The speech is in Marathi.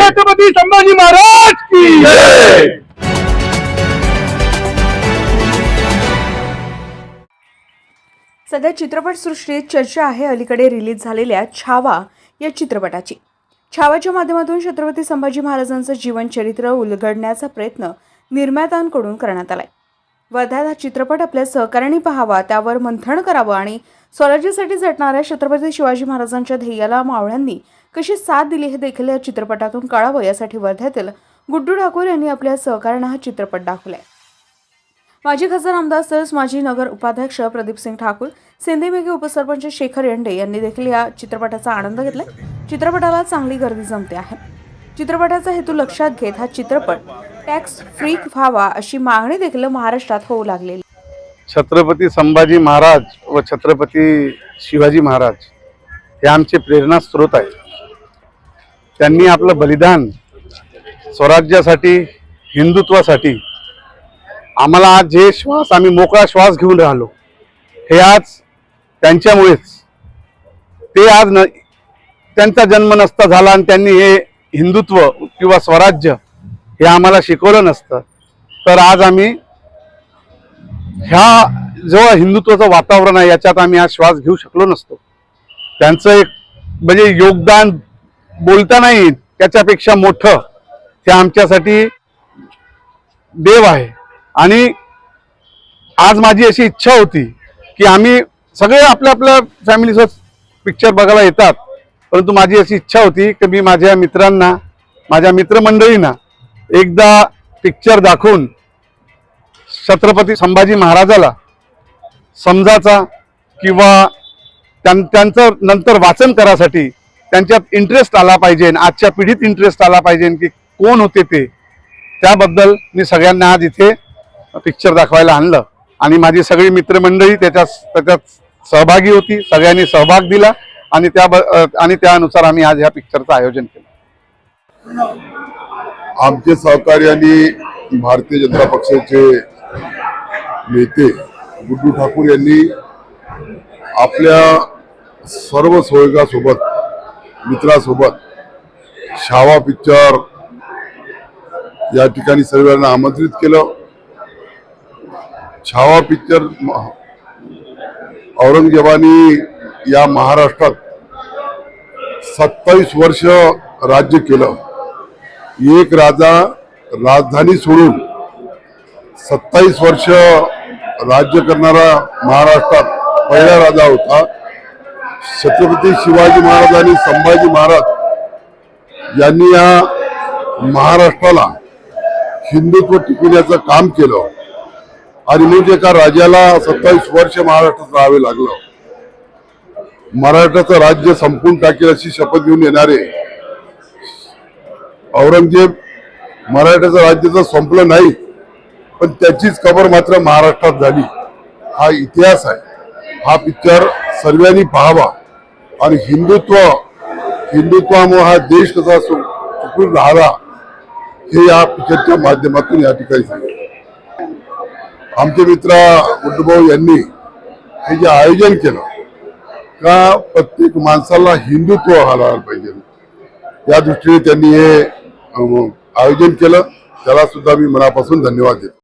छत्रपती संभाजी महाराज की जय! सध्या चित्रपटसृष्टीत चर्चा आहे अलीकडे रिलीज झालेल्या छावा या चित्रपटाची. छावाच्या माध्यमातून छत्रपती संभाजी महाराजांचं जीवनचरित्र उलगडण्याचा प्रयत्न निर्मात्यांकडून करण्यात आलाय. वर्ध्यात हा चित्रपट आपल्या सहकाऱ्यांनी पाहावा त्यावर मंथन करावं आणि स्वराज्यासाठी झटणाऱ्या छत्रपती शिवाजी महाराजांच्या ध्येयाला मावळ्यांनी कशी साथ दिली हे देखील या चित्रपटातून कळावं. यासाठी वर्ध्यातील गुड्डू ठाकूर यांनी आपल्या सहकार्यानं हा चित्रपट दाखवलाय. माजी खासदार आमदार तसेच माजी नगर उपाध्यक्ष प्रदीप सिंग ठाकूर सिंधीमेघे उपसरपंच शेखर येंडे यांनी देखील या चित्रपटाचा आनंद घेतलाय. चित्रपटाला चांगली गर्दी जमते आहे. चित्रपटाचा हेतू लक्षात घेत हा चित्रपट टॅक्स फ्री व्हावा अशी मागणी देखील महाराष्ट्रात होऊ लागलेली छत्रपती संभाजी महाराज व छत्रपती शिवाजी महाराज हे आमचे प्रेरणास्रोत आहे त्यांनी आपलं बलिदान स्वराज्यासाठी हिंदुत्वासाठी आम्हाला आज जे श्वास आम्ही मोकळा श्वास घेऊन राहिलो हे आज त्यांच्यामुळेच. ते आज न त्यांचा जन्म नसता झाला आणि त्यांनी हे हिंदुत्व किंवा स्वराज्य हे आम्हाला शिकवलं नसतं. तर आज आम्ही ह्या जेव्हा हिंदुत्वाचं वातावरण आहे याच्यात आम्ही आज श्वास घेऊ शकलो नसतो. त्यांचं एक म्हणजे योगदान बोलता नाही त्याच्यापेक्षा मोठं ते आमच्यासाठी देव आहे. आणि आज माझी अशी इच्छा होती की आम्ही सगळे आपल्या आपल्या फॅमिलीसोबत पिक्चर बघायला येतात. परंतु माझी अशी इच्छा होती की मी माझ्या मित्रांना माझ्या मित्रमंडळींना एकदा पिक्चर दाखवून छत्रपती संभाजी महाराजाला समजाचा किंवा त्यां- त्यांचं नंतर वाचन करासाठी त्यांच्यात इंटरेस्ट आला पाहिजे आजच्या पिढीत इंटरेस्ट आला पाहिजे की कोण होते ते. त्याबद्दल मी सगळ्यांना आज इथे पिक्चर दाखवायला आणलं. आणि माझी सगळी मित्रमंडळी त्याच्यात त्याच्यात सहभागी होती सगळ्यांनी सहभाग दिला आणि त्या आणि त्यानुसार आम्ही आज ह्या पिक्चरचं आयोजन केलं. आमचे सहकारी भारतीय जनता पक्षाचे नेते गुड्डू ठाकूर यांनी आपल्या सर्व सहयोगासोबत मित्रासोबत शावा पिक्चर या ठिकाणी सर्वांना आमंत्रित केलं. छावा पिक्चर औरंगजेबाने औरंगजेबानी या महाराष्ट्रात सत्तावीस वर्ष राज्य केलं. एक राजा राजधानी सोडून सत्तावीस वर्ष राज्य करणारा महाराष्ट्रात पहिला राजा होता. छत्रपती शिवाजी महाराज आणि संभाजी महाराज यांनी या महाराष्ट्राला हिंदुत्व टिकवण्याचं काम केलं. आणि म्हणजे एका राजाला सत्तावीस वर्ष महाराष्ट्रात राहावे लागलं. मराठाचं राज्य संपून टाकेल अशी शपथ घेऊन येणारे औरंगजेब मराठ्याचं राज्य तर संपलं नाही. पण त्याचीच कबर मात्र महाराष्ट्रात झाली. हा इतिहास आहे. हा पिक्चर सर्वांनी पाहावा. आणि हिंदुत्व हिंदुत्वामुळे हा देश कसा सु- टिकून राहावा हे या पिक्चरच्या माध्यमातून या ठिकाणी सांगितलं आमचे मित्र गुड्डूभाऊ यांनी हे जे आयोजन केलं का प्रत्येक माणसाला हिंदुत्व हलायला पाहिजे. या दृष्टीने त्यांनी हे आयोजन केलं. त्याला सुद्धा मी मनापासून धन्यवाद देतो.